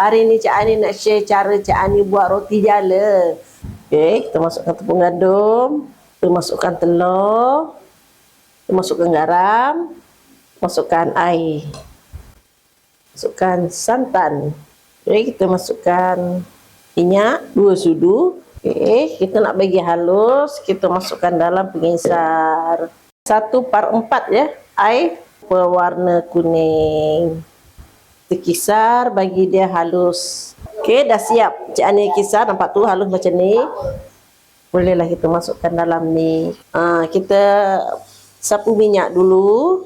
Hari ni Cik Ani nak share cara Cik Ani buat roti jala. Okey, kita masukkan tepung gandum. Kita masukkan telur. Kita masukkan garam. Masukkan air. Masukkan santan. Okey, kita masukkan minyak dua sudu. Okey, kita nak bagi halus, kita masukkan dalam pengisar. Satu par empat ya, air berwarna kuning. Kita kisar bagi dia halus. Okey, dah siap. Cik Ani kisar, nampak tu halus macam ni. Bolehlah kita masukkan dalam ni. Ha, kita sapu minyak dulu.